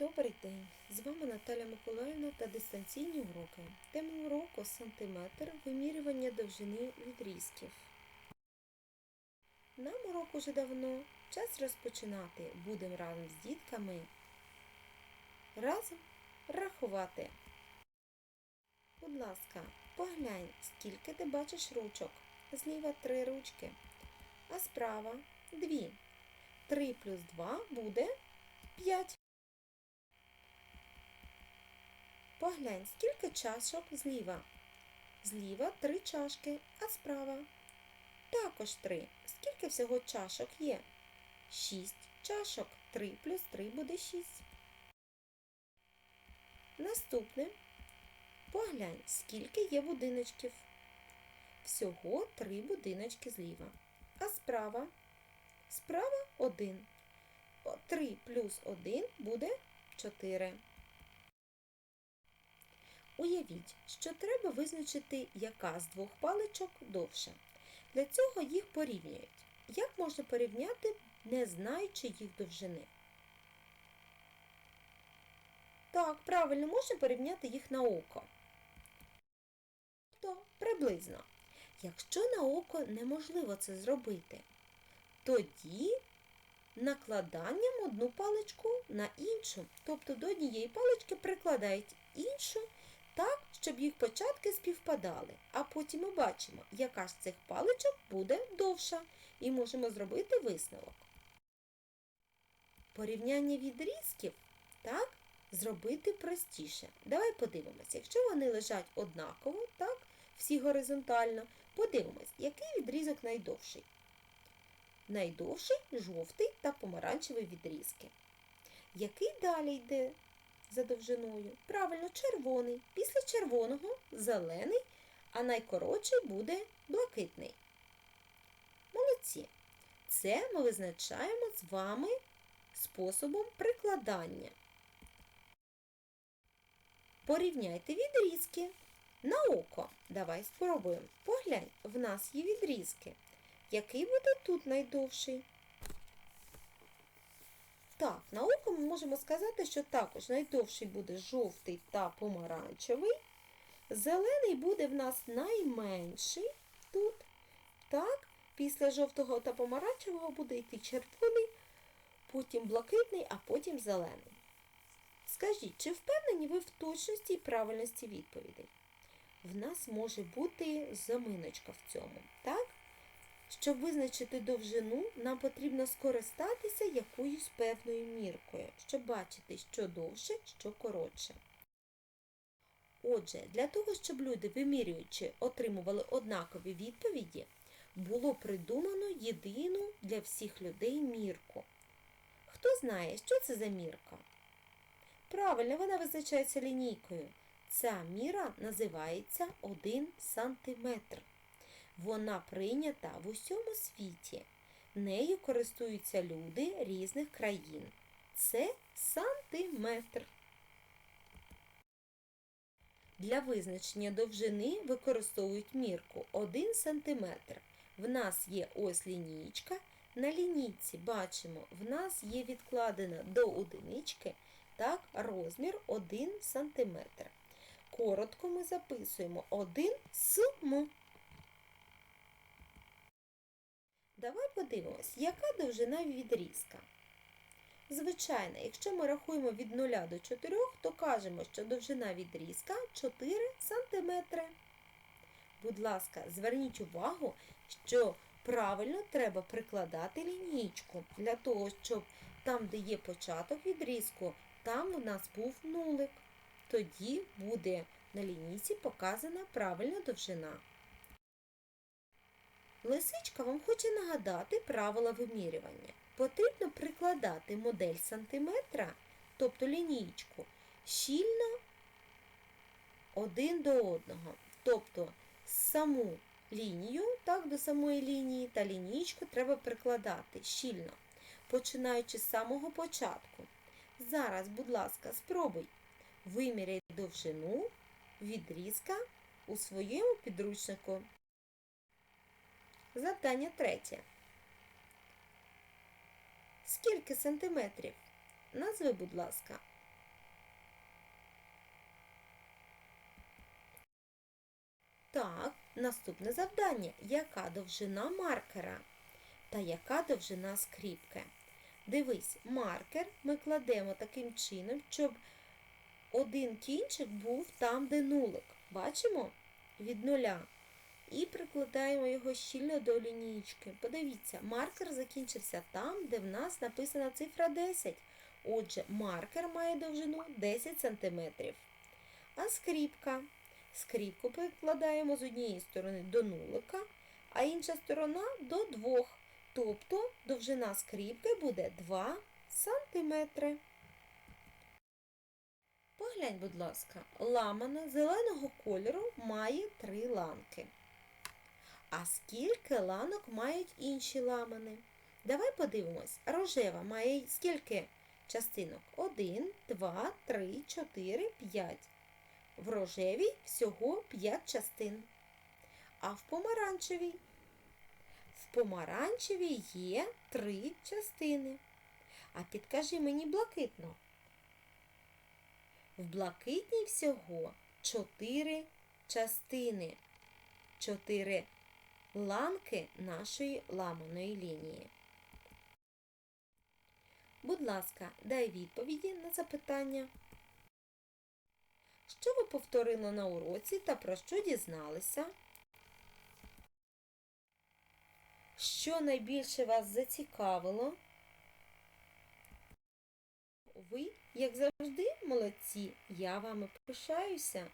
Добрий день! З вами Наталя Миколаївна та дистанційні уроки. Тема уроку сантиметр вимірювання довжини відрізків. Нам урок уже давно. Час розпочинати. Будемо разом з дітками разом рахувати. Будь ласка, поглянь, скільки ти бачиш ручок. Зліва три ручки, а справа дві. Три плюс два буде п'ять. Поглянь, скільки чашок зліва. Зліва три чашки, а справа також три. Скільки всього чашок є? Шість чашок. Три плюс три буде шість. Наступне. Поглянь, скільки є будиночків. Всього три будиночки зліва. А справа? Справа один. Три плюс один буде чотири. Уявіть, що треба визначити, яка з двох паличок довша. Для цього їх порівнюють. Як можна порівняти, не знаючи їх довжини? Так, правильно, можна порівняти їх на око. Тобто приблизно. Якщо на око неможливо це зробити, тоді накладанням одну паличку на іншу. Тобто до однієї палички прикладають іншу так, щоб їх початки співпадали. А потім ми бачимо, яка з цих паличок буде довша, і можемо зробити висновок. Порівняння відрізків так, зробити простіше. Давай подивимося, якщо вони лежать однаково, так, всі горизонтально, подивимось, який відрізок найдовший. Найдовший жовтий та помаранчевий відрізки. Який далі йде за довжиною? Правильно, червоний. Після червоного зелений, а найкоротший буде блакитний. Молодці. Це ми визначаємо з вами способом прикладання. Порівняйте відрізки на око. Давай спробуємо. Поглянь, в нас є відрізки. Який буде тут найдовший? Так, на око ми можемо сказати, що також найдовший буде жовтий та помаранчевий. Зелений буде в нас найменший тут. Так, після жовтого та помаранчевого буде йти червоний, потім блакитний, а потім зелений. Скажіть, чи впевнені ви в точності і правильності відповідей? В нас може бути заминочка в цьому, так? Щоб визначити довжину, нам потрібно скористатися якоюсь певною міркою, щоб бачити, що довше, що коротше. Отже, для того, щоб люди, вимірюючи, отримували однакові відповіді, було придумано єдину для всіх людей мірку. Хто знає, що це за мірка? Правильно, вона визначається лінійкою. Ця міра називається 1 сантиметр. Вона прийнята в усьому світі. Нею користуються люди різних країн. Це сантиметр. Для визначення довжини використовують мірку 1 см. В нас є ось лінійка. На лінійці бачимо, в нас є відкладена до одинички так, розмір 1 см. Коротко ми записуємо 1 см. Давай подивимось, яка довжина відрізка. Звичайно, якщо ми рахуємо від 0 до 4, то кажемо, що довжина відрізка 4 см. Будь ласка, зверніть увагу, що правильно треба прикладати лінійку для того, щоб там, де є початок відрізку, там у нас був нулик. Тоді буде на лінійці показана правильна довжина. Лисичка вам хоче нагадати правила вимірювання. Потрібно прикладати модель сантиметра, тобто лінійку, щільно один до одного. Тобто саму лінію, так, до самої лінії та лінійку треба прикладати щільно, починаючи з самого початку. Зараз, будь ласка, спробуй виміряй довжину відрізка у своєму підручнику. Завдання третє. Скільки сантиметрів? Назви, будь ласка. Так, наступне завдання. Яка довжина маркера? Та яка довжина скріпки? Дивись, маркер ми кладемо таким чином, щоб один кінчик був там, де нулик. Бачимо? Від нуля. І прикладаємо його щільно до лінійки. Подивіться, маркер закінчився там, де в нас написана цифра 10. Отже, маркер має довжину 10 см. А скріпка. Скріпку прикладаємо з однієї сторони до нулика, а інша сторона до двох. Тобто довжина скріпки буде 2 см. Поглянь, будь ласка, ламана зеленого кольору має три ланки. А скільки ланок мають інші ламани? Давай подивимось. Рожева має скільки частинок? 1, 2, 3, 4, 5. В рожевій всього 5 частин. А в помаранчевій? В помаранчевій є 3 частини. А підкажи мені блакитно. В блакитній всього 4 частини. 4 ланки нашої ламаної лінії. Будь ласка, дай відповіді на запитання. Що ви повторили на уроці та про що дізналися? Що найбільше вас зацікавило? Ви, як завжди, молодці, я вами пишаюся.